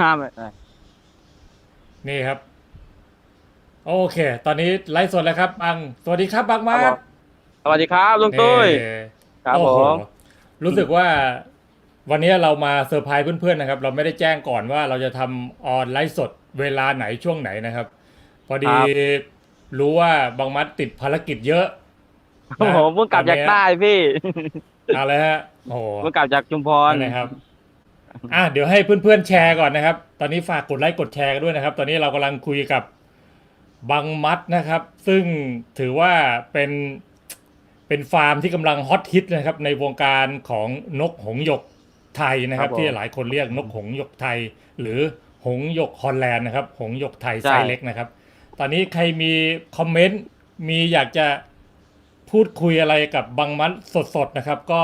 ห้ามเออนี่ครับ โอเค ตอนนี้ไลฟ์สดแล้วครับบังสวัสดีครับบังมาครับผม สวัสดีครับลุงตุ้ยนี่ครับโอ้ผโหม รู้สึกว่าวันนี้เรามาเซอร์ไพรส์เพื่อนๆนะครับ เราไม่ได้แจ้งก่อนว่าเราจะทำออนไลฟ์สดเวลาไหนช่วงไหนนะครับ พอดีรู้ว่าบางมัดติดภารกิจเยอะโอ้โหเพิ่งกลับจากใต้พี่อะไรฮะโอ้โหเพิ่งกลับจากชุมพร นั่นนะครับ อะเดี๋ยวให้เพื่อนๆแชร์ก่อนนะครับ ตอนนี้ฝากกดไลค์กดแชร์กันด้วยนะครับ ตอนนี้เรากำลังคุยกับบังมัดนะครับ ซึ่งถือว่าเป็นเป็นฟาร์มที่กำลังฮอตฮิตนะครับ ในวงการของนกหงส์หยกไทยนะครับ ครับผม ที่หลายคนเรียกนกหงส์หยกไทย หรือหงส์หยกฮอลแลนด์นะครับ หงส์หยกไทยใช่ไซส์เล็กนะครับ ตอนนี้ใครมีคอมเมนต์มีอยากจะพูดคุยอะไรกับบังมัดสดๆนะครับ ก็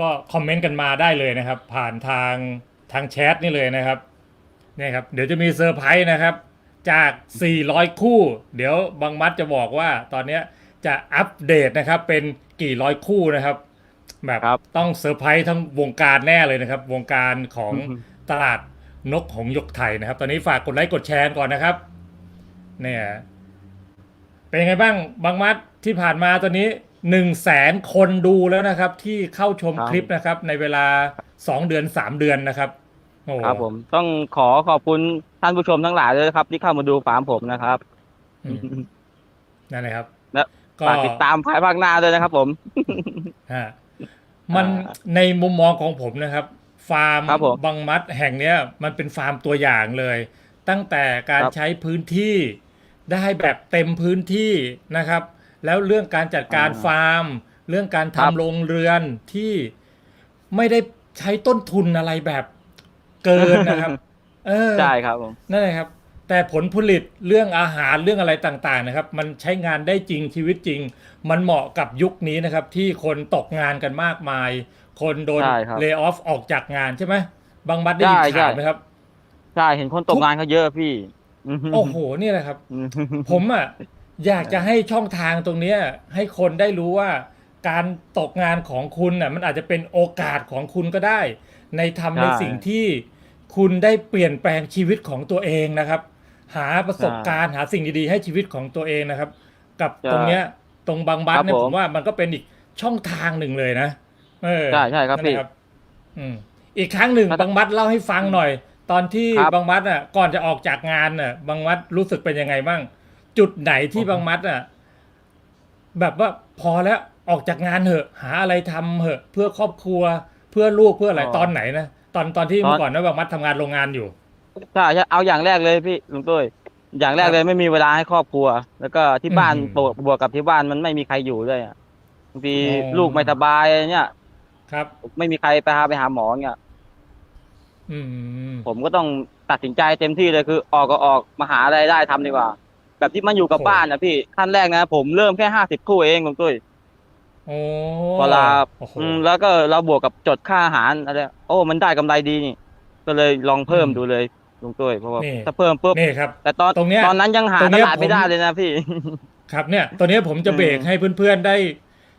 ก็คอมเมนต์กันมาได้เลยนะครับ ผ่านทางทางแชทนี่เลยนะครับเนี่ยครับ เดี๋ยวจะมีเซอร์ไพรส์นะครับ จาก 400 คู่ เดี๋ยวบางมัดจะบอกว่าตอนเนี้ยจะอัปเดตนะครับเป็นกี่ร้อยคู่นะครับ แบบครับต้องเซอร์ไพรส์ทั้งวงการแน่เลยนะครับ วงการของอือฮึตลาดนกหงส์หยกไทยนะครับ ตอนนี้ฝากกดไลค์กดแชร์ก่อนนะครับ เนี่ย เป็นยังไงบ้างบางมัดที่ผ่านมาตอนนี้ หนึ่งแสนคนดูแล้วนะครับ ที่เข้าชมครับ คลิปนะครับ ในเวลาสองเดือนสามเดือนนะครับโอ้ครับผมต้องขอขอบคุณท่านผู้ชมทั้งหลายเลยนะครับ ที่เข้ามาดูฟาร์มผมนะครับ อืมนั่นเลยครับและก็ ฝากติดตามภายภาคหน้าด้วยนะครับผม ฮะมันอ่าในมุมมองของผมนะครับ ฟาร์มครับผมบางมัดแห่งเนี้ย มันเป็นฟาร์มตัวอย่างเลย ตั้งแต่การครับ ใช้พื้นที่ได้แบบเต็มพื้นที่นะครับ แล้วเรื่องการจัดการอ่าฟาร์ม เรื่องการครับ ทำโรงเรือนที่ไม่ได้ใช้ต้นทุนอะไรแบบเกินนะครับ เออ ใช่ครับผม นั่นแหละครับ แต่ผลผลิตเรื่องอาหารเรื่องอะไรต่างๆนะครับ มันใช้งานได้จริงชีวิตจริง มันเหมาะกับยุคนี้นะครับ ที่คนตกงานกันมากมาย คนโดนใช่ครับเล y o อ f ออกจากงานใช่ไหมบางบัดได้ยินใช่ข่าวใช่ ไหมครับ ใช่เห็นคนตกงานเขาเยอะพี่โอ้โหนี่แหละครับผมอะ อยากจะให้ช่องทางตรงเนี้ยให้คนได้รู้ว่า การตกงานของคุณน่ะมันอาจจะเป็นโอกาสของคุณก็ได้ ในทำในใช่ สิ่งที่คุณได้เปลี่ยนแปลงชีวิตของตัวเองนะครับ หาประสบการณ์หาสิ่งดีๆให้ชีวิตของตัวเองนะครับ กับใช่ตรงเนี้ยตรงบางบัสครับเนี่ยผมผมว่ามันก็เป็นอีกช่องทางหนึ่งเลยนะเออใช่ใช่ครับนั่นพี่แหละอืม อีกครั้งหนึ่งครับบางมัดเล่าให้ฟังหน่อย ตอนที่ครับ บางมัดอะ ก่อนจะออกจากงานน่ะบางมัดรู้สึกเป็นยังไงบ้าง จุดไหนที่บางมัดอะ แบบว่าพอแล้วออกจากงานเถอะ หาอะไรทำเถอะ เพื่อครอบครัว เพื่อลูกเพื่ออะไรอ๋อตอนไหนนะตอนตอนที่ตอนเมื่อก่อนนะบางมัดทำงานโรงงานอยู่ใช่ใช่เอาอย่างแรกเลยพี่ลุงตุ้ยอย่างแรกเลยไม่มีเวลาให้ครอบครัว แล้วก็ที่บ้านอืมบวกบวกกับที่บ้านมันไม่มีใครอยู่ด้วยอะบางทีอ๋อลูกไม่สบายเนี่ย ครับ ไม่มีใครไปหาไปหาหมอเนี่ยอืมผมก็ต้องตัดสินใจเต็มที่เลยคือ ออกก็ออกมาหาอะไรได้ทำดีกว่า แบบที่มันอยู่กับโอ้บ้านนะพี่ขั้นแรกนะ ผมเริ่มแค่ห้าสิบคู่เองลุงตุ้ยโอ้เวลาโอ้โหอืมแล้วก็เราบวกกับจดค่าอาหารอะไรโอ้ มันได้กำไรดีนี่ ก็เลยลองเพิ่มอืมดูเลยลุงตุ้ยเพราะว่านี่ถ้าเพิ่มปุ๊บนี่ครับแต่ตอนตรงเนี้ยตอนนั้นยังหาตรงตเนี้ยลาดไม่ผมได้เลยนะพี่ ครับเนี่ยตัวเนี้ยผมจะเบรกอืมให้เพื่อนๆได้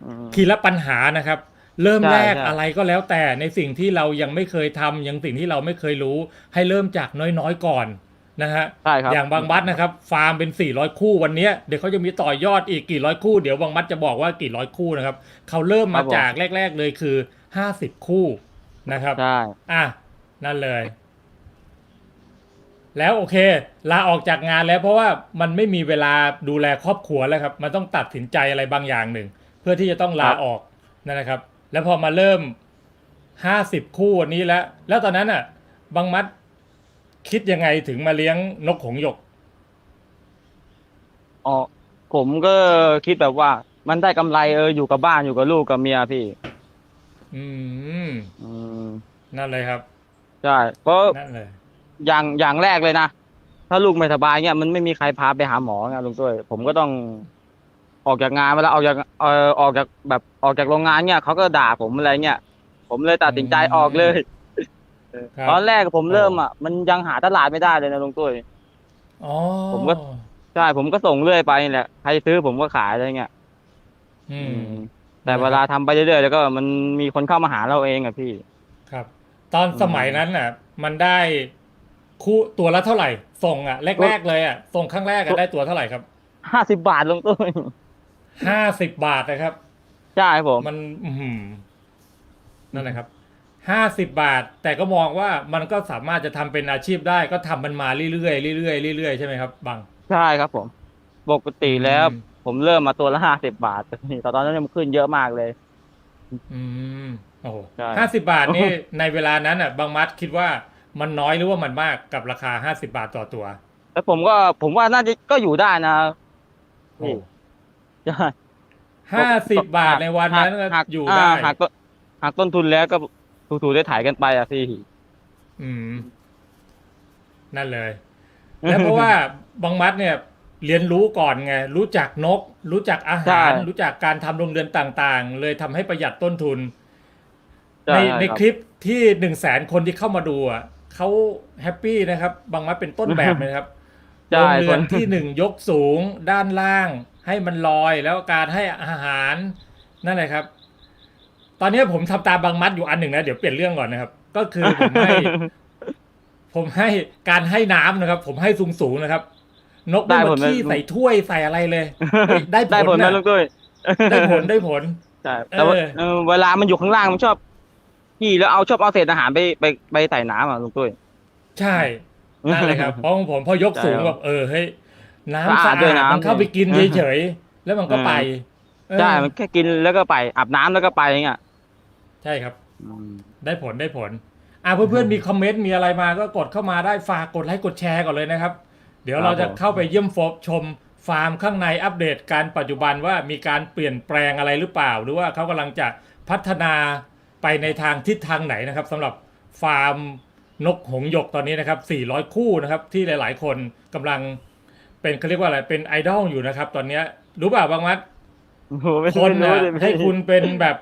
อืมทีละปัญหานะครับ เริ่มใช่แรกใช่อะไรก็แล้วแต่ในสิ่งที่เรายังไม่เคยทำยังสิ่งที่เราไม่เคยรู้ ให้เริ่มจากน้อยๆก่อน นะฮะใช่ครับอย่างบางบัตนะครับ ฟาร์มเป็น 400 คู่วันเนี้ยเดี๋ยวเขาจะมีต่อยอดอีกกี่ร้อยคู่เดี๋ยวบางมัดจะบอกว่ากี่ร้อยคู่นะครับเขาเริ่มมาจากแรก ๆ เลยคือ 50 คู่นะครับใช่อะนั่นเลย แล้วโอเคลาออกจากงานแล้วเพราะว่ามันไม่มีเวลาดูแลครอบครัวแล้วครับ มันต้องตัดสินใจอะไรบางอย่างหนึ่ง เพื่อที่จะต้องลาออกนั่นนะครับ แล้วพอมาเริ่มห้าสิบคู่วันนี้แล้ว แล้วตอนนั้นอะ บางมัด คิดยังไงถึงมาเลี้ยงนกหงส์หยก อ๋อผมก็คิดแบบว่า มันได้กำไรเอออยู่กับบ้านอยู่กับลูกกับเมียพี่ อืม อืมนั่นเลยครับ ใช่เพราะนั่นเลย อย่างอย่างแรกเลยนะ ถ้าลูกไม่สบายเนี่ยมันไม่มีใครพาไปหาหมอไงลุงตุ้ยผมก็ต้องออกจากงานเวลาออกจากเออออกจากแบบออกจากโรงงานเนี่ยเขาก็ด่าผมอะไรเงี้ยผมเลยตัดสินใจอืมออกเลย ครับ ตอนแรกผมเริ่มอะมันยังหาตลาดไม่ได้เลยนะลุงตุ้ย อ๋อผมก็ ใช่ผมก็ส่งเรื่อยไปนี่แหละใครซื้อผมก็ขายอะไรเงี้ยอือืมมแต่เวลาทำไปเรื่อยๆแล้วก็มันมีคนเข้ามาหาเราเองอะพี่ ครับ ตอนสมัยนั้นน่ะ มันได้คู่ตัวละเท่าไหร่ ส่งอะแรกๆเลยอะส่งครั้งแรกอะได้ตัวเท่าไหร่ครับห้าสิบบาทลุงตุ้ย ห้าสิบบาทนะครับ ใช่ครับผม มัน อื้อหือนั่นแหละครับ ห้าสิบบาท แต่ก็มองว่ามันก็สามารถจะทำเป็นอาชีพได้ก็ทำมันมาเรื่อยๆเรื่อยๆเรื่อยๆใช่ไหมครับบังใช่ครับผม ปกติแล้วอืมผมเริ่มมาตัวละห้าสิบบาทแต่ตอนนั้นมันขึ้นเยอะมากเลย อืมโอ้โหใช่ ห้าสิบาทนี่ในเวลานั้นอะบางมัดคิดว่ามันน้อยหรือว่ามันมากกับราคาห้าสิบาทต่อตัวแล้วผมก็ผมว่าน่าจะก็อยู่ได้นะโอ้ใช่ ห้าสิบบาทในวันนั้นก็หักอยู่าได้หักต้นหักต้นทุนแล้วก็ ถูๆได้ถ่ายกันไปอะพี่อืม นั่นเลย แล้วเพราะว่าบางมัดเนี่ย เรียนรู้ก่อนไง รู้จักนก รู้จักอาหารใช่รู้จักการทำโรงเรือนต่างๆ เลยทำให้ประหยัดต้นทุนใช่ในในรับคลิปที่หนึ่งแสนคนที่เข้ามาดูอะเขาแฮปปี้นะครับ บางมัดเป็นต้นแบบเลยนะครับใช่โรงเรือนคนที่หนึ่งยกสูงด้านล่าง ให้มันลอยแล้วการให้อาหารนั่นแหละครับ ตอนนี้ผมทำตามบางมัดอยู่อันหนึ่งนะ เดี๋ยวเปลี่ยนเรื่องก่อนนะครับ ก็คือผมให้ ผมให้การให้น้ำนะครับ ผมให้สูงสูงๆนะครับ นกไม่ได้ผมาลไหมขี้ใส่ถ้วยใส่อะไรเลยเฮ้ยได้ได้ผผลลไหมนะลุงตุ้ยได้ผลได้ผลใช่แต่ว่าเออเออเวลามันอยู่ข้างล่างมันชอบพี่แล้วเอาชอบเอาเศษอาหารไปไปไปใส่น้ำอะลุงตุ้ยใช่นั่นเลยครับเพราะของผมพอยกสูงใช่ครับแบบเออเฮ้ยน้ำสะสะอาดด้วยอาดน้ำมันเข้าไปกินเนี่ยเฉยๆแล้วมันก็ไปเออใช่มันแค่กินแล้วก็ไปอาบน้ำแล้วก็ไปอย่างเงี้ย ใช่ครับ อืมได้ผลได้ผล อ่าเพื่อนๆมีคอมเมนต์มีอะไรมาก็กดเข้ามาได้ฝากกดไลค์กดแชร์ก่อนเลยนะครับ เดี๋ยวเราจะเข้าไปเยี่ยมฟบชมฟาร์มข้างในอัปเดตการปัจจุบันว่ามีการเปลี่ยนแปลงอะไรหรือเปล่า หรือว่าเขากำลังจะพัฒนาไปในทางทิศทางไหนนะครับสำหรับฟาร์มนกหงส์หยกตอนนี้นะครับ 400 คู่นะครับที่หลายๆ คนกำลังเป็นเขาเรียกว่าอะไรเป็นไอดอลอยู่นะครับ ตอนเนี้ยรู้เปล่าบางมัด โอ้โหไม่คนไม่น่ะรู้เลยให้คุณเป็นแบบ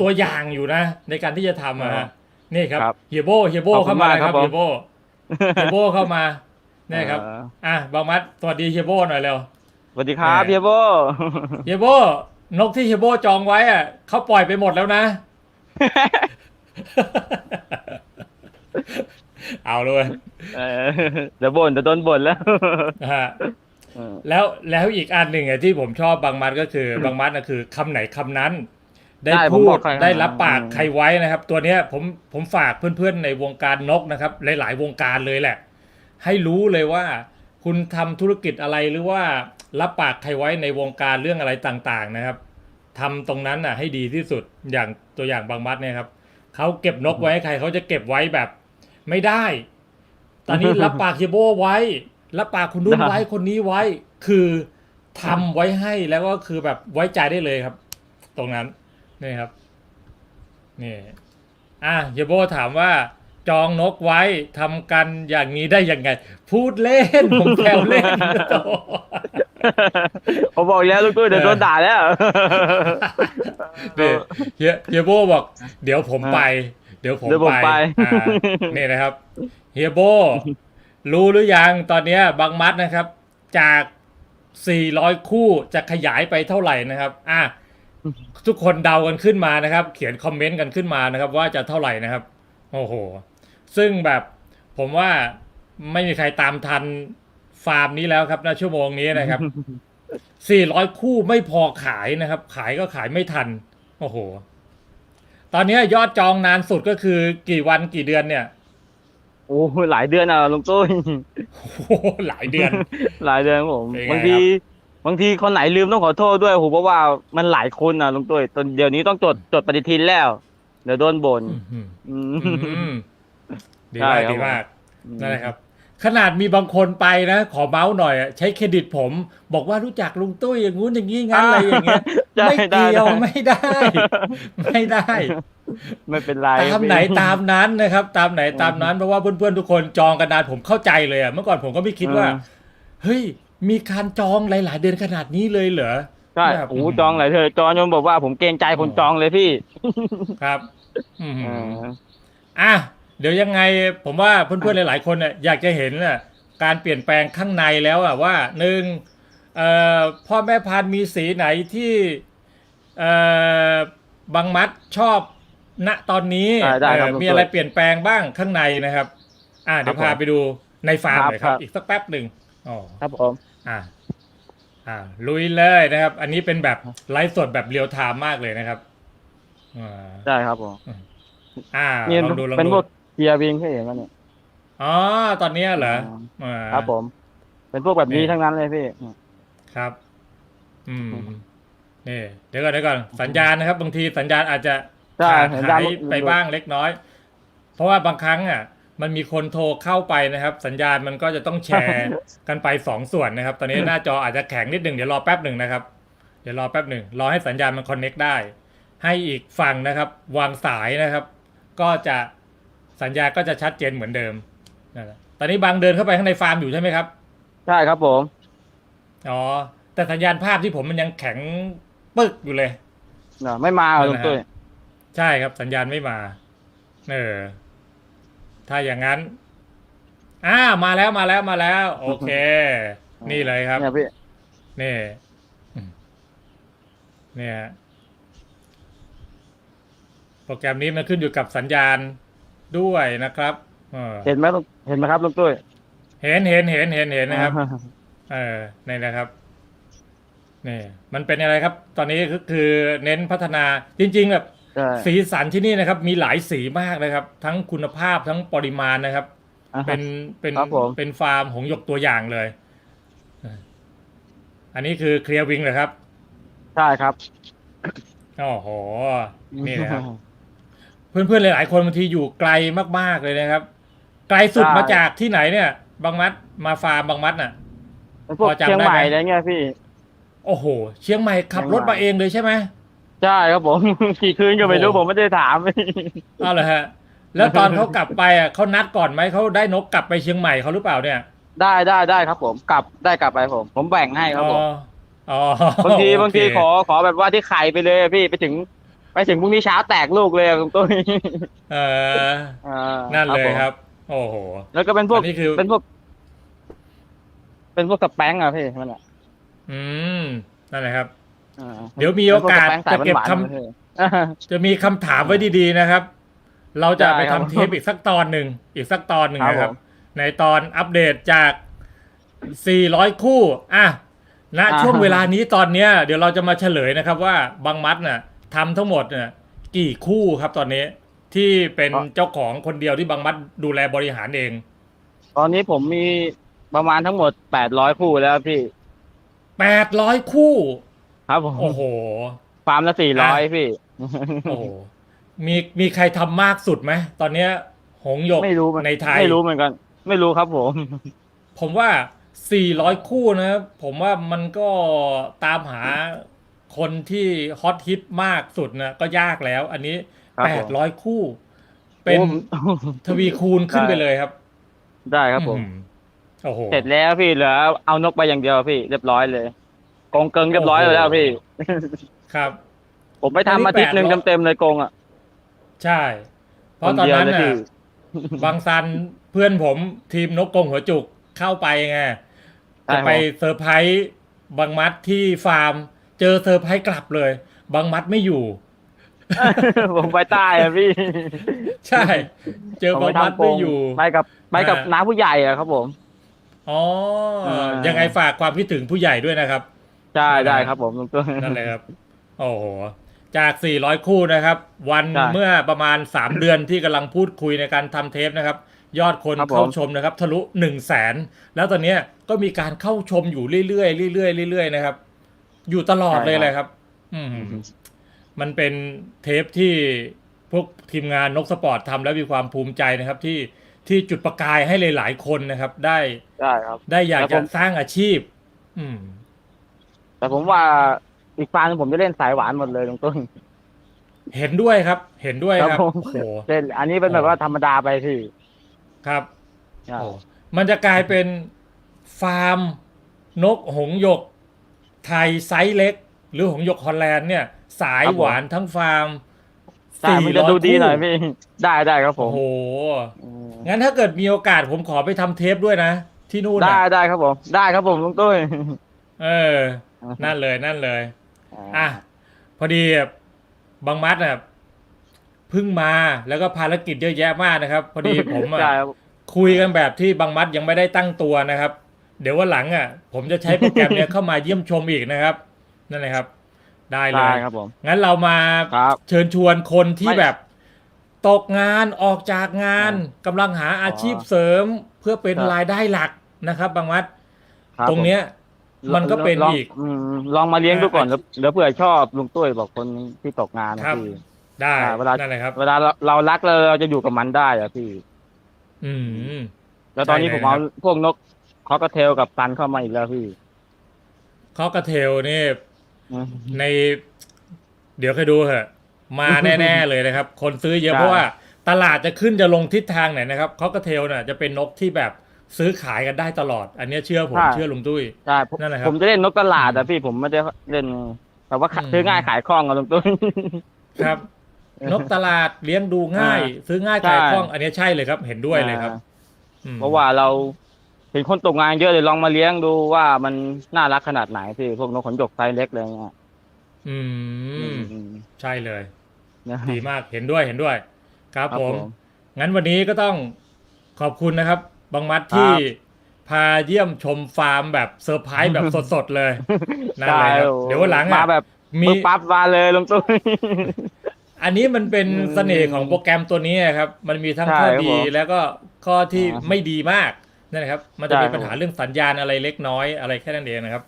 ตัวอย่างอยู่นะ ในการที่จะทำอะครัฮะบนี่ครับครับเฮียโบเฮียโบขอบคุณเข้ามามากเลยคครัรับบผมเฮียโบเฮียโบเข้ามานี่ครับเอออะบางมัดสวัสดีเฮียโบหน่อยเร็วสวัสดีครับแหม่เพียโบเฮียโบนกที่เฮียโบจองไว้อะเขาปล่อยไปหมดแล้วนะเอาเลยเออเดี๋ยวบ่นเดี๋ยวโดนบ่นแล้วนะฮะเออแล้วแล้วอีกอันหนึ่งอะที่ผมชอบบางมัดก็คือบางมัดนะคือคำไหนคำนั้น ได้ได้ผมพูบดอกใครได้รับปากอืมใครไว้นะครับ ตัวเนี้ยผมผมฝากเพื่อนๆในวงการนกนะครับ หลายๆวงการเลยแหละ ให้รู้เลยว่า คุณทำธุรกิจอะไรหรือว่ารับปากใครไว้ในวงการเรื่องอะไรต่างๆนะครับทำตรงนั้นน่ะ ให้ดีที่สุดอย่างตัวอย่างบางมัดเนี่ยครับเขาเก็บนกไว้ให้ใครเขาจะเก็บไว้แบบ ไม่ได้ ตอนนี้รับปากเฮียโบไว้รับปากคุณนุ่นได้ไว้คนนี้ไว้ คือทำไว้ให้แล้วก็คือแบบไว้ใจได้เลยครับ ตรงนั้น นี่ครับนี่อะเฮียโบถามว่าจองนกไว้ทำกันอย่างนี้ได้ยังไง พูดเล่น ผมแซวเล่นผมบอกแล้วลูกตุ้ยเดี๋ยวโดนด่าแล้วนี่เฮียเฮียโบบอก เดี๋ยวผมไป เดี๋ยวผมเดี๋ยวผมไปไปอ่านี่นะครับเฮียโบ รู้หรือยังตอนเนี้ยบางมัดนะครับ จาก 400 คู่จะขยายไปเท่าไหร่นะครับ อะ ทุกคนเดากันขึ้นมานะครับ เขียนคอมเมนต์กันขึ้นมานะครับ ว่าจะเท่าไหร่นะครับ โอ้โห ซึ่งแบบผมว่าไม่มีใครตามทันฟาร์มนี้แล้วครับณชั่วโมงนี้นะครับ 400 คู่ไม่พอขายนะครับ ขายก็ขายไม่ทัน โอ้โห ตอนนี้ยอดจองนานสุดก็คือกี่วันกี่เดือนเนี่ย โอ้โหหลายเดือนอะลุงตุ้ยโอ้โหหลายเดือน หลายเดือนครับผมเป็นไงบางที บางทีคนไหนลืมต้องขอโทษด้วยผมเพราะว่ามันหลายคนอะลุงตุ้ยตอนเดี๋ยวนี้ต้องจดจดปฏิทินแล้ว เดี๋ยวโดนบ่นอืมอืมอืมดีใช่มากครับดีมากนั่นแหละครับ ขนาดมีบางคนไปนะ ขอเมาส์หน่อยอะใช้เครดิตผม บอกว่ารู้จักลุงตุ้ยอย่างงู้นอย่างนี้งั้นอะไรอย่างเงี้ยใช่ไม่ได้เกี่ยวได้ไม่ได้ ไม่ได้ ไม่เป็นไรตามไหนพี่ตามนั้นนะครับ ตามไหนตามนั้นเพราะว่าเพื่อนๆทุกคนจองกันนานผมเข้าใจเลยอะเมื่อก่อนผมก็ไม่คิดว่าอืมเฮ้ย มีการจองหลาย ๆ เดือนขนาดนี้เลยเหรอ ใช่แบบ โอ้โหจองหลายเธอจองจนบอกว่าผมเกรงใจคนจองเลยพี่ครับ อืมเอออะเดี๋ยวยังไงผมว่าเพื่อนๆหลาย ๆ คนเนี่ยอยากจะเห็นน่ะการเปลี่ยนแปลงข้างในแล้วอะว่าหนึ่งเอ่อพ่อแม่พันธุ์มีสีไหนที่เอ่อบางมัดชอบณตอนนี้ได้ได้ครับเอ่อลุงมีอะไรตุ้ยเปลี่ยนแปลงบ้างข้างในนะครับ อ่าเดี๋ยวครับพาผมไปดูในฟาร์มครับเลยครับครับอีกสักแป๊บหนึ่งอ๋อ ครับผม อ่าอ่าลุยเลยนะครับ อันนี้เป็นแบบไลฟ์สดแบบเรียลไทม์มากเลยนะครับอ่าได้ครับผมอ่านี่ลองดูลองเป็นดูพวกเกียร์วิงที่เห็นมันเนี่ยอ๋อตอนเนี้ยเหรออ่า ครับผม เป็นพวกแบบนี้นี่ ทั้งนั้นเลยพี่ ครับ อืมอืมนี่เดี๋ยวก่อนเดี๋ยวก่อนสัญญาณนะครับ บางทีสัญญาณอาจจะใช่ขาดสัญญาณหายไปบ้างเล็กน้อย เพราะว่าบางครั้งอะ มันมีคนโทรเข้าไปนะครับ สัญญาณมันก็จะต้องแชร์กันไปสองส่วนนะครับ ตอนนี้หน้าจออาจจะแข็งนิดหนึ่งเดี๋ยวรอแป๊บหนึ่งนะครับ เดี๋ยวรอแป๊บหนึ่งรอให้สัญญาณมันคอนเน็กได้ ให้อีกฝั่งนะครับ วางสายนะครับ ก็จะสัญญาณก็จะชัดเจนเหมือนเดิมนั่นแหละตอนนี้บางเดินเข้าไปข้างในฟาร์มอยู่ใช่ไหมครับ ใช่ครับผม อ๋อ แต่สัญญาณภาพที่ผมมันยังแข็งปึกอยู่เลยเนอะไม่มาเหรอลุงตุ้ย ใช่ครับสัญญาณไม่มา เออ ถ้าอย่างนั้น อ่ามาแล้วมาแล้วมาแล้ว โอเค นี่เลยครับเนี่ยพี่นี่อืมเนี่ยโปรแกรมนี้มันขึ้นอยู่กับสัญญาณด้วยนะครับเออเห็นไหมเห็นไหมครับลุงตุ้ยเห็นเห็นเห็นเห็นเห็นนะครับ เออนี่นะครับนี่มันเป็นอะไรครับ ตอนนี้ก็คือเน้นพัฒนาจริง ๆ แบบใช่ สีสันที่นี่นะครับ มีหลายสีมากนะครับ ทั้งคุณภาพทั้งปริมาณนะครับอ่าฮะเป็นเป็นครับผมเป็นฟาร์มหงส์หยกตัวอย่างเลยเอออันนี้คือเคลียร์วิงเหรอครับ ใช่ครับโอ้โหนี่นะครับ เพื่อนๆหลายๆคนบางทีอยู่ไกลมากๆเลยนะครับ ไกลสุดใช่มาจากที่ไหนเนี่ย บางมัดมาฟาร์มบางมัดน่ะเป็นพวกพอจำเชียงใหม่ได้ไหมอะไรเงี้ยพี่ โอ้โห เชียงใหม่ขับรถมาเองเลยใช่ไหม ใช่ครับผม กี่คืนก็ไม่รู้โอ้โหผมไม่ได้ถามเอาเลยฮะ แล้วตอนเขากลับไปอะเขานัดก่อนไหมเขาได้นกกลับไปเชียงใหม่เขาหรือเปล่าเนี่ยได้ได้ได้ครับผมกลับได้กลับไปผม ผมแบ่งให้ครับผม อ๋ออ๋อบางทีโอเคบางทีขอขอแบบว่าที่ไข่ไปเลยอะพี่ไปถึง ไปถึงพรุ่งนี้เช้าแตกลูกเลยอะลุงตุ้ยเอออ่านั่นเลยผมครับ โอ้โห แล้วก็เป็นพวกอันนี้คือ เป็นพวก เป็นพวกสแปงอะพี่มันอะอืมนั่นแหละครับ อ่าเดี๋ยวมีโอกาสเป็นพวสแปงสายจะเก็บหวานๆคำนะพี่จะมีคำถามไว้ดีๆนะครับ เราจะได้ไปครัทำบเทปอีกสักตอนหนึ่ง อีกสักตอนหนึ่งครับนะครับผมในตอนอัปเดตจาก 400 คู่ อะ ณ อ่า ช่วงเวลานี้ตอนเนี้ย เดี๋ยวเราจะมาเฉลยนะครับว่าบางมัดน่ะทำทั้งหมดน่ะกี่คู่ครับตอนนี้ ที่เป็นเจ้าของคนเดียวที่บางมัดดูแลบริหารเอง ตอนนี้ผมมีประมาณทั้งหมดแปดร้อยคู่แล้วพี่ 800 คู่ ครับผมโอ้โห ฟาร์มละสี่ร้อยพี่ โอ้โห มีมีใครทำมากสุดไหมตอนเนี้ย หงส์หยกไม่รู้มันในไทย ไม่รู้เหมือนกัน ไม่รู้ครับผม ผมว่า 400 คู่นะครับผมว่ามันก็ตามหาคนที่ฮอตฮิตมากสุดนะก็ยากแล้ว อันนี้ ครับผม 800 คู่ เป็นโอ้ทวีคูณขึ้นไปเลยครับได้ครับผม อืโอ้โห เสร็จแล้วพี่เหลือเอานกไปอย่างเดียวพี่เรียบร้อยเลย กรงเกิงเรียบร้อยโอ้โหแล้วพี่ ครับ ผมไปทำอันนี้อาทิตย์หนึ่ง800เต็มๆเลยกรงอะ ใช่ เพราะตอนนั้นคเดียวเลยน่ะพี่บางซันเพื่อนผมทีมนกกรงหัวจุกเข้าไปไงใช่จะไปผมเซอร์ไพรส์บางมัดที่ฟาร์ม เจอเซอร์ไพรส์กลับเลย บางมัดไม่อยู่ผมไปใต้อะพี่ ใช่ เจอผมบางไปมัดทำกรไม่งอยู่ไปกับไปกับอ่าน้าผู้ใหญ่อะครับผมอ๋ออ่ายัยังไงฝากความคิดถึงผู้ใหญ่ด้วยนะครับ ใช่นั่นแหละได้ครับผมลุงตุ้ย นั่นเลยครับ โอ้โห จาก 400 คู่นะครับ วันใช่เมื่อประมาณ 3 เดือนที่กำลังพูดคุยในการทำเทปนะครับ ยอดคนครับผม เข้าชมนะครับ ทะลุ 1 0 0 0 0แสนแล้วตอนเนี้ยก็มีการเข้าชมอยู่เรื่อยๆเรื่อยๆเรื่อยๆนะครับ อยู่ตลอดเลยเลยครับ อืม มันเป็นเทปที่พวกทีมงานนกสปอร์ตทำแล้วมีความภูมิใจนะครับ ที่ที่จุดประกายให้หลายๆคนนะครับ ได้ได้ครับ ได้อยากแล้วผจะม สร้างอาชีพ อืม แต่ผมว่าอีกฟาร์มหนึ่งผมจะเล่นสายหวานหมดเลยลุงตุ้ยเห็นด้วยครับ เห็นด้วยครับครับผมโอ้โหเล่นอันนี้เป็นแบบว่าธรรมดาไปพี่ครับใช่โอ้มันจะกลายเป็นฟาร์ม นกหงส์หยก ไทยไซส์เล็ก หรือหงส์หยกฮอลแลนด์เนี่ย สายหวานทั้งฟาร์มใช่มันจะดูดีหน่อยพี่ได้ได้ครับผโอ้มโหอืมงั้นถ้าเกิดมีโอกาสผมขอไปทำเทปด้วยนะ ที่นู่นได้น่ะได้ครับผม ได้ครับผมลุงตุ้ยเออ นั่นเลยนั่นเลย อะอ่าพอดีบางมัดน่ะเพิ่งมาแล้วก็ภารกิจเยอะแยะมากนะครับ พอดีผมอะใช่ครับคุยกันแบบที่บางมัดยังไม่ได้ตั้งตัวนะครับ เดี๋ยววันหลังอะ ผมจะใช้โปรแกรมเนี้ยเข้ามาเยี่ยมชมอีกนะครับ นั่นแหละครับ ได้เลได้ยครับผมงั้นเรามาครับเชิญชวนคนที่ไม่แบบตกงานออกจากงานกำลังหาอาชีพเสริมเพื่อเป็นครับรายได้หลักนะครับ บางมัดครับตรงเนี้ยผ มมันก็เป็นลงอีก มลองมาเลี้ยงดูก่อนอ่าเดี๋ยวเผื่อชอบลุงตุ้ยบอกคนที่ตกงานนะครับ พี่ ได้อ่าเวลา นั่นแหละครับ เวลาเราเรารักเราเราจะอยู่กับมันได้อะพี่ อืม แล้วตอนนี้ใช่ผเลยมเอาครับ พวกนกคอกระเทลกับตันเข้ามาอีกแล้วพี่ข้อกระเทลนี่ อืม ในเดี๋ยวเคยดูเหอะ มาแน่ๆเลยนะครับ คนซื้อเยอะใช่ เพราะว่าตลาดจะขึ้นจะลงทิศทางไหนนะครับข้อกระเทลน่ะจะเป็นนกที่แบบ ซื้อขายกันได้ตลอด อันเนี้ยเชื่อผมเชื่อลุงตุ้ย ใช่ผมนั่นแหละครับผมจะเล่นนกตลาดอะพี่ผมไม่ได้เล่นแต่ว่าอืม ซื้อง่ายขายคล่องอะลุงตุ้ย ครับ นกตลาดเลี้ยงดูง่ายอ่าซื้อง่ายใช่ขายคล่อง อันเนี้ยใช่เลยครับ เห็นด้วยเลยครับอืมเพราะว่าเราเห็นคนตกงานเยอะเลยลองมาเลี้ยงดูว่ามันน่ารักขนาดไหนพี่พวกนกขนหยกไซส์เล็กเลยเงี้ยอืม อืมใช่เลย นะ ดีมากเห็นด้วยเห็นด้วย ครับครับผมผมงั้นวันนี้ก็ต้องขอบคุณนะครับ บางมัดครับที่พาเยี่ยมชมฟาร์มแบบเซอร์ไพรส์แบบสดๆเลยนั่นเลยครับใช่เดี๋ยววันหลังมาอะแบบมีปึ๊บปั๊บมาเลยลุงตุ้ยอันนี้มันเป็นอืมเสน่ห์ของโปรแกรมตัวนี้ครับ มันมีทั้งใช่ข้อครับดีผมแล้วก็ข้อที่อ่าไม่ดีมากนั่นแหละครับ มันจะใช่มีครับปัญหาเรื่องสัญญาณอะไรเล็กน้อยอะไรแค่นั้นเองนะครับ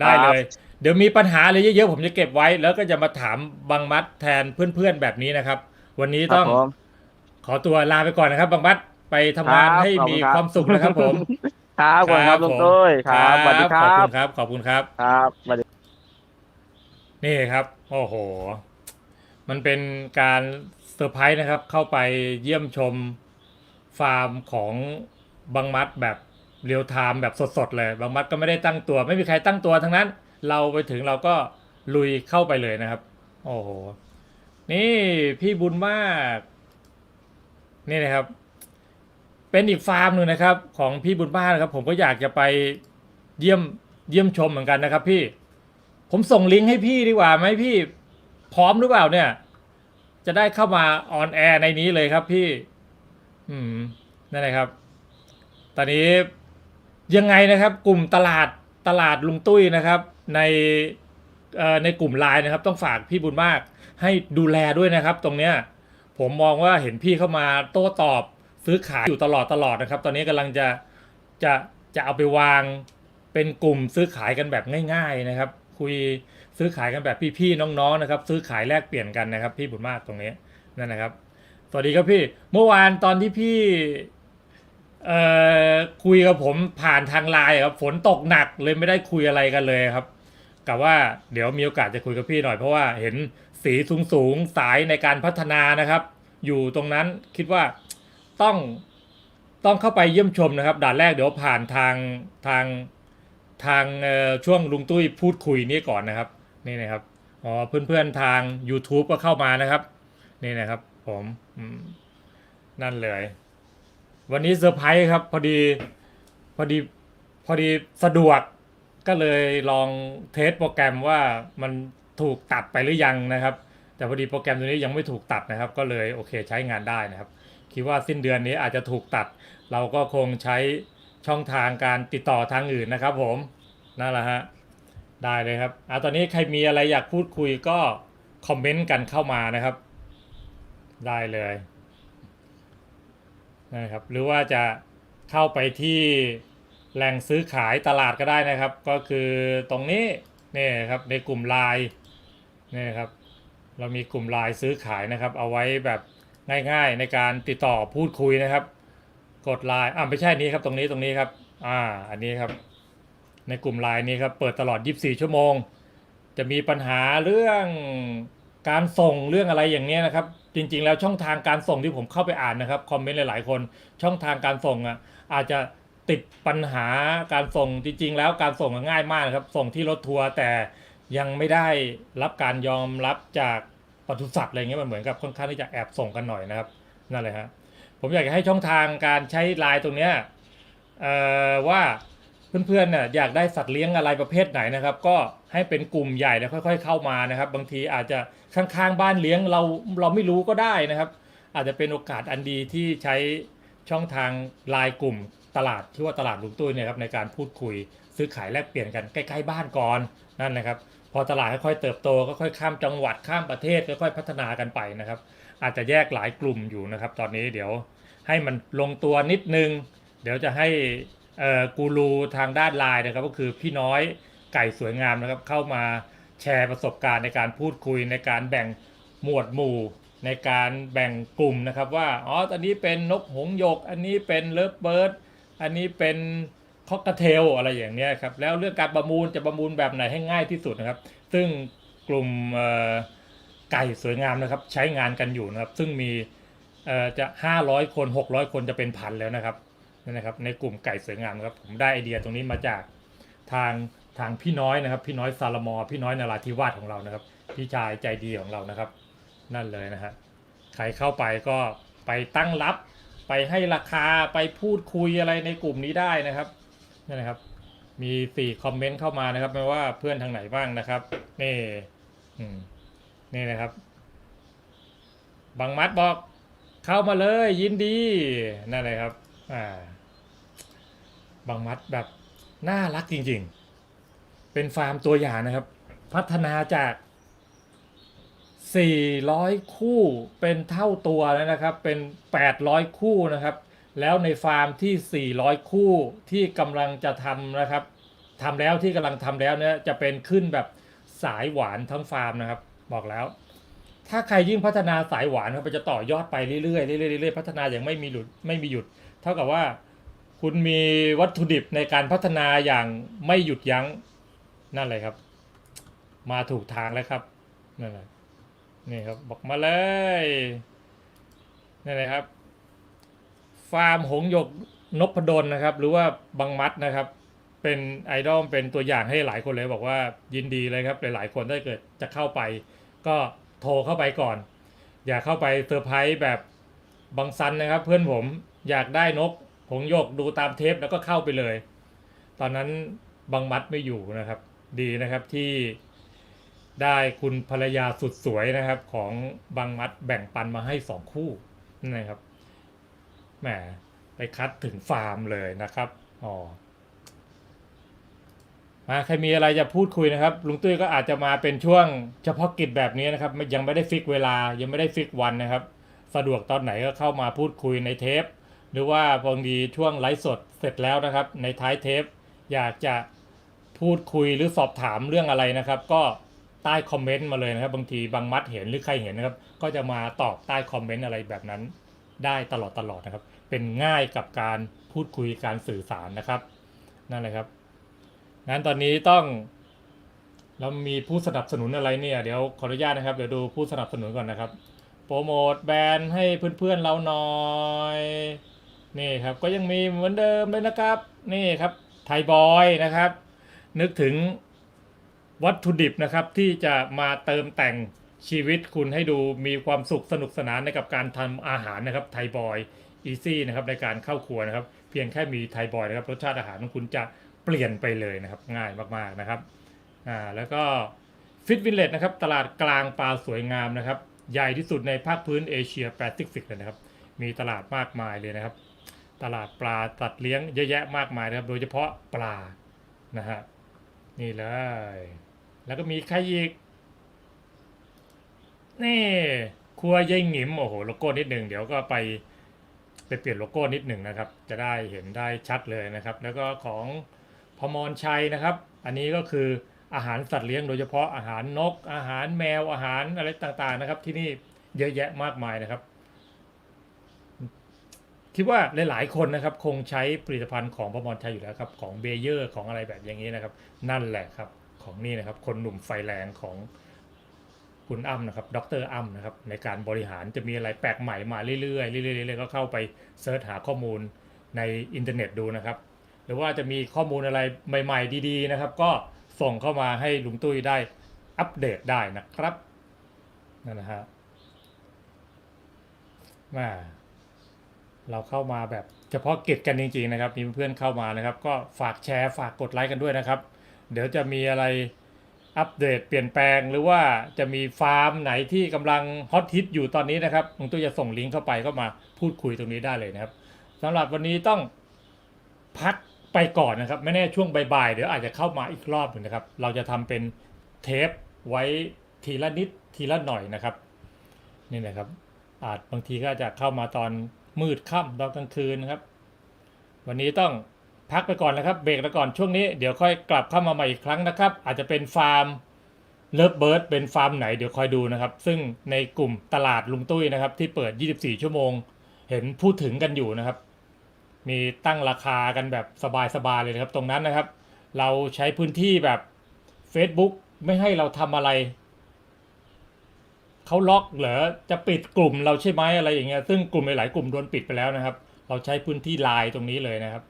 ได้ครับเลย เดี๋ยวมีปัญหาอะไรเยอะๆผมจะเก็บไว้ แล้วก็จะมาถามบางมัดแทนเพื่อนๆแบบนี้นะครับ วันนี้ครัต้บองผมขอตัวลาไปก่อนนะครับบางมัด ไปทำงานครับให้ขอบมีคุณครับความสุขนะครับผม ครับขอบคุณครับลุงตุ้ยครับสวัสดีคขอบรัคุบณครับ ขอบคุณครับ ครับสวัสดีนี่ครับ โอ้โห มันเป็นการเซอร์ไพรส์นะครับ เข้าไปเยี่ยมชมฟาร์มของบางมัดแบบเรียลไทม์แบบสดๆเลยบางมัดก็ไม่ได้ตั้งตัว ไม่มีใครตั้งตัวทั้งนั้น เราไปถึงเราก็ลุยเข้าไปเลยนะครับ โอ้โห นี่พี่บุญมาก นี่นะครับ เป็นอีกฟาร์มหนึ่งนะครับ ของพี่บุญมากนะครับ ผมก็อยากจะไปเยี่ยมเยี่ยมชมเหมือนกันนะครับ พี่ ผมส่งลิงก์ให้พี่ดีกว่าไหมพี่พร้อมหรือเปล่าเนี่ย จะได้เข้ามาออนแอร์ในนี้เลยครับพี่ อืมนั่นแหละครับ ตอนนี้ยังไงนะครับ กลุ่มตลาดตลาดลุงตุ้ยนะครับ ในในกลุ่มไลน์นะครับ ต้องฝากพี่บุญมาก ให้ดูแลด้วยนะครับ ตรงเนี้ย ผมมองว่าเห็นพี่เข้ามาโต้ตอบ ซื้อขายอยู่ตลอดตลอดนะครับ ตอนนี้กำลังจะจะจะเอาไปวางเป็นกลุ่มซื้อขายกันแบบง่าย ๆนะครับ คุยซื้อขายกันแบบพี่ๆน้องๆนะครับ ซื้อขายแลกเปลี่ยนกันนะครับ พี่บุญมากตรงนี้นั่นนะครับ สวัสดีครับพี่เมื่อวานตอนที่พี่เอ่อคุยกับผมผ่านทางไลน์ครับฝนตกหนักเลยไม่ได้คุยอะไรกันเลยครับกะว่าเดี๋ยวมีโอกาสจะคุยกับพี่หน่อยเพราะว่าเห็นสีสูงๆสายในการพัฒนานะครับ อยู่ตรงนั้นคิดว่า ต้องต้องเข้าไปเยี่ยมชมนะครับ ด่านแรกเดี๋ยวผ่านทางทางทางช่วงลุงตุ้ยพูดคุยนี่ก่อนนะครับ นี่นะครับอ๋อเพื่อนๆทาง YouTube ก็เข้ามานะครับ นี่นะครับ ผมนั่นเลย วันนี้เซอร์ไพรส์ครับ พอดีพอดีพอดีสะดวกก็เลยลองเทสโปรแกรมว่ามันถูกตัดไปหรือยังนะครับ แต่พอดีโปรแกรมตัวนี้ยังไม่ถูกตัดนะครับ ก็เลยโอเคใช้งานได้นะครับ คิดว่าสิ้นเดือนนี้อาจจะถูกตัด เราก็คงใช้ช่องทางการติดต่อทางอื่นนะครับ ผมนั่นแหละฮะได้เลยครับอะตอนนี้ใครมีอะไรอยากพูดคุยก็คอมเมนต์กันเข้ามานะครับ ได้เลยนะครับ หรือว่าจะเข้าไปที่แหล่งซื้อขายตลาดก็ได้นะครับ ก็คือตรงนี้นี่ครับในกลุ่มไลน์นี่ครับ เรามีกลุ่มไลน์ซื้อขายนะครับ เอาไว้แบบ ง่ายๆในการติดต่อพูดคุยนะครับ กดไลน์อ่าไม่ใช่นี้ครับตรงนี้ตรงนี้ครับ อ่า อันนี้ครับ ในกลุ่มไลน์นี้ครับ เปิดตลอด 24 ชั่วโมง จะมีปัญหาเรื่องการส่งเรื่องอะไรอย่างเนี้ยนะครับ จริง ๆ แล้วช่องทางการส่งที่ผมเข้าไปอ่านนะครับคอมเมนต์หลายๆคน ช่องทางการส่งอะอาจจะติดปัญหาการส่งจริง ๆ แล้วการส่งง่ายมากนะครับ ส่งที่รถทัวร์แต่ยังไม่ได้รับการยอมรับจาก ปศุสัตว์อะไรเงี้ยมันเหมือนกับค่อนข้างที่จะแอบส่งกันหน่อยนะครับนั่นเลยฮะผมอยากจะให้ช่องทางการใช้ไลน์ตรงเนี้ยว่าเพื่อนๆเนี่ยอยากได้สัตว์เลี้ยงอะไรประเภทไหนนะครับ ก็ให้เป็นกลุ่มใหญ่แล้วค่อย ๆ เข้ามานะครับ บางทีอาจจะข้างๆบ้านเลี้ยงเราเราไม่รู้ก็ได้นะครับ อาจจะเป็นโอกาสอันดีที่ใช้ช่องทางไลน์กลุ่มตลาดที่ว่าตลาดลุงตุ้ยเนี่ยครับในการพูดคุยซื้อขายแลกเปลี่ยนกันใกล้ ๆ บ้านก่อนนั่นนะครับ พอตลาดค่อยๆเติบโตก็ค่อยข้ามจังหวัดข้ามประเทศค่อยๆพัฒนากันไปนะครับ อาจจะแยกหลายกลุ่มอยู่นะครับ ตอนนี้เดี๋ยวให้มันลงตัวนิดนึง เดี๋ยวจะให้กูรูทางด้านไลน์นะครับ ก็คือพี่น้อยไก่สวยงามนะครับ เข้ามาแชร์ประสบการณ์ในการพูดคุยในการแบ่งหมวดหมู่ในการแบ่งกลุ่มนะครับว่าอ๋อตอนนี้เป็นนกหงยก อันนี้เป็นเลิฟเบิร์ดอันนี้เป็น คอกเทลอะไรอย่างเนี้ยครับแล้วเรื่องการประมูลจะประมูลแบบไหนให้ง่ายที่สุดนะครับ ซึ่งกลุ่มไก่สวยงามนะครับ ใช้งานกันอยู่นะครับ ซึ่งมีจะ 500 คน 600 คนจะเป็นพันแล้วนะครับนั่นนะครับ ในกลุ่มไก่สวยงามครับผมได้ไอเดียตรงนี้มาจากทางทางพี่น้อยนะครับ พี่น้อยซาลมอ พี่น้อยนาราธิวาสของเรานะครับ พี่ชายใจดีของเรานะครับ นั่นเลยนะฮะใครเข้าไปก็ไปตั้งรับ ไปให้ราคาไปพูดคุยอะไรในกลุ่มนี้ได้นะครับ นี่นะครับ มีสี่คอมเมนต์เข้ามานะครับ ไม่ว่าเพื่อนทางไหนบ้างนะครับ นี่นี่นะครับ บางมัดบอกเข้ามาเลยยินดีนั่นเลยครับ อ่า บางมัดแบบน่ารักจริง ๆ เป็นฟาร์มตัวอย่างนะครับ พัฒนาจาก400 คู่เป็นเท่าตัวแล้วนะครับ เป็น 800 คู่นะครับ แล้วในฟาร์มที่ 400 คู่ที่กำลังจะทำนะครับทำแล้วที่กำลังทำแล้วเนี่ยจะเป็นขึ้นแบบสายหวานทั้งฟาร์มนะครับ บอกแล้ว ถ้าใครยิ่งพัฒนาสายหวานครับจะต่อยอดไปเรื่อยๆเรื่อยๆเรื่อยๆพัฒนาอย่างไม่มีหลุดไม่มีหยุด เท่ากับว่าคุณมีวัตถุดิบในการพัฒนาอย่างไม่หยุดยั้งนั่นเลยครับ มาถูกทางแล้วครับนั่นแหละนี่ครับบอกมาเลยนี่เลยครับ ฟาร์มหงหยกนพดลนะครับ หรือว่าบังมัดนะครับ เป็นไอดอลเป็นตัวอย่างให้หลายคนเลยบอกว่ายินดีเลยครับ หลายๆคนถ้าเกิดจะเข้าไป ก็โทรเข้าไปก่อน อย่าเข้าไปเซอร์ไพรส์แบบบังซันนะครับ เพื่อนผมอยากได้นกหงหยกดูตามเทปแล้วก็เข้าไปเลย ตอนนั้นบังมัดไม่อยู่นะครับ ดีนะครับที่ได้คุณภรรยาสุดสวยนะครับ ของบางมัดแบ่งปันมาให้สองคู่นะครับ แหมไปคัดถึงฟาร์มเลยนะครับอ๋อมาใครมีอะไรจะพูดคุยนะครับลุงตุ้ยก็อาจจะมาเป็นช่วงเฉพาะกิจแบบนี้นะครับยังไม่ได้ฟิกเวลายังไม่ได้ฟิกวันนะครับ สะดวกตอนไหนก็เข้ามาพูดคุยในเทป หรือว่าบางทีช่วงไลฟ์สดเสร็จแล้วนะครับ ในท้ายเทป อยากจะพูดคุยหรือสอบถามเรื่องอะไรนะครับ ก็ใต้คอมเมนต์มาเลยนะครับ บางทีบางมัดเห็นหรือใครเห็นนะครับ ก็จะมาตอบใต้คอมเมนต์อะไรแบบนั้น ได้ตลอดตลอดนะครับ เป็นง่ายกับการพูดคุยการสื่อสารนะครับ นั่นแหละครับงั้นตอนนี้ต้องเรามีผู้สนับสนุนอะไรเนี่ย เดี๋ยวขออนุญาตนะครับ เดี๋ยวดูผู้สนับสนุนก่อนนะครับ โปรโมทแบรนด์ให้เพื่อนๆเราหน่อยนี่ครับก็ยังมีเหมือนเดิมเลยนะครับ นี่ครับไทยบอยนะครับ นึกถึงวัตถุดิบนะครับที่จะมาเติมแต่ง ชีวิตคุณให้ดูมีความสุขสนุกสนานในกับการทำอาหารนะครับไทยบอยอีซี่นะครับในการเข้าครัวนะครับ เพียงแค่มีไทยบอยนะครับรสชาติอาหารของคุณจะเปลี่ยนไปเลยนะครับ ง่ายมากๆนะครับอ่าแล้วก็ฟิตวินเลตนะครับตลาดกลางปลาสวยงามนะครับ ใหญ่ที่สุดในภาคพื้นเอเชียแปซิฟิกเลยนะครับ มีตลาดมากมายเลยนะครับ ตลาดปลาตัดเลี้ยงเยอะแยะมากมายนะครับ โดยเฉพาะปลานะฮะนี่เลย แล้วก็มีใครอีก นี่ครัวยายหงิมโอ้โหโลโก้นิดหนึ่งเดี๋ยวก็ไปไปเปลี่ยนโลโก้นิดหนึ่งนะครับ จะได้เห็นได้ชัดเลยนะครับ แล้วก็ของพมรชัยนะครับ อันนี้ก็คืออาหารสัตว์เลี้ยงโดยเฉพาะอาหารนก อาหารแมวอาหารอะไรต่างๆนะครับ ที่นี่เยอะแยะมากมายนะครับ คิดว่าหลายๆคนนะครับ คงใช้ผลิตภัณฑ์ของพมรชัยอยู่แล้วครับ ของเบเยอร์ของอะไรแบบอย่างนี้นะครับ นั่นแหละครับ ของนี่นะครับ คนหนุ่มไฟแรงของ คุณอ้ำนะครับ ดรอ้ำนะครับ ในการบริหารจะมีอะไรแปลกใหม่มาเรื่อยๆเรื่อยๆเรื่อยๆก็เข้าไปเซิร์ชหาข้อมูลในอินเทอร์เน็ตดูนะครับ หรือว่าจะมีข้อมูลอะไรใหม่ ๆ ดีๆนะครับ ก็ส่งเข้ามาให้ลุงตุ้ยได้อัปเดตได้นะครับนั่นนะฮะมาเราเข้ามาแบบเฉพาะกิจกันจริงๆนะครับมีเพื่อนๆเข้ามานะครับ ก็ฝากแชร์ฝากกดไลค์กันด้วยนะครับ เดี๋ยวจะมีอะไร อัปเดตเปลี่ยนแปลงหรือว่าจะมีฟาร์มไหนที่กำลังฮอตฮิตอยู่ตอนนี้นะครับลุงตุ้ยจะส่งลิงก์เข้าไปก็มาพูดคุยตรงนี้ได้เลยนะครับสำหรับวันนี้ต้องพักไปก่อนนะครับ ไม่แน่ช่วงบ่ายๆเดี๋ยวอาจจะเข้ามาอีกรอบหนึ่งนะครับ เราจะทำเป็นเทปไว้ทีละนิดทีละหน่อยนะครับ นี่นะครับ อาจบางทีก็จะเข้ามาตอนมืดค่ำตอนกลางคืนนะครับ วันนี้ต้อง พักไปก่อนนะครับเบรกไปก่อนช่วงนี้เดี๋ยวค่อยกลับเข้ามาใหม่อีกครั้งนะครับ อาจจะเป็นฟาร์มเลิฟเบิร์ดเป็นฟาร์มไหนเดี๋ยวคอยดูนะครับ ซึ่งในกลุ่มตลาดลุงตุ้ยนะครับ ที่เปิด 24 ชั่วโมง เห็นพูดถึงกันอยู่นะครับ มีตั้งราคากันแบบสบายๆเลยนะครับ ตรงนั้นนะครับ เราใช้พื้นที่แบบ Facebook ไม่ให้เราทำอะไรเขาล็อกเหรอจะปิดกลุ่มเราใช่ไหมอะไรอย่างเงี้ยซึ่งกลุ่มหลายๆกลุ่มโดนปิดไปแล้วนะครับ เราใช้พื้นที่ไลน์ตรงนี้เลยนะครับ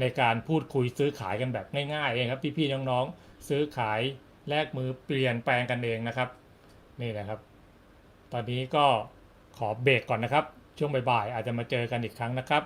ในการพูดคุยซื้อขายกันแบบง่ายๆเองครับพี่ๆน้องๆซื้อขายแลกมือเปลี่ยนแปลงกันเองนะครับ นี่นะครับ ตอนนี้ก็ขอเบรกก่อนนะครับ ช่วงบ่ายๆอาจจะมาเจอกันอีกครั้งนะครับ